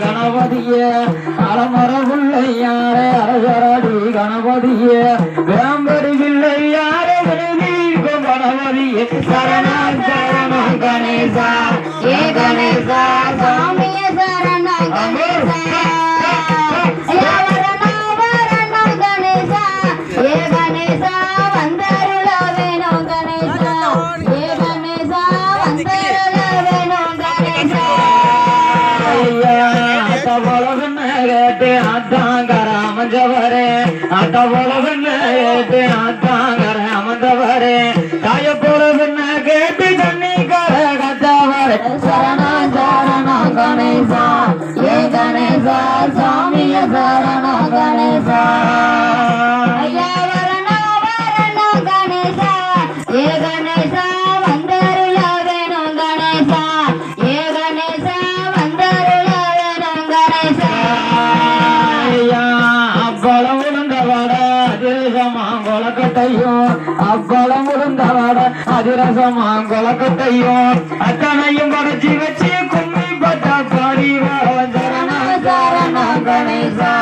கணபதியே அலமரவுள்ள யாரே அரசராடி கணபதியே வேம்படி பிள்ளை யாரே கணபதியே சரணம் அட்டவளவன்னு கேட்டு அத்தாங்கர அமஞ்சவரே அட்டவளவன்னு கேட்டு அத்தாங்கர அமர்ந்தவரே தாயப்பொழுதுன்னு கேட்டு தண்ணிக்கர கத்தவரே சரணம் சரணம் கணேசா ஏ கணேசா சாமிய சரணா கணேசா அப்பளம் உளுந்தவாட அதிரசமா கொலக்கட்டையும் அப்பளம் உளுந்தவாட அதிரசமா கொலக்கட்டையும் அத்தனையும் படைச்சி வச்சு கும்மி பட்டா பாடி வர சரணா கணேசா.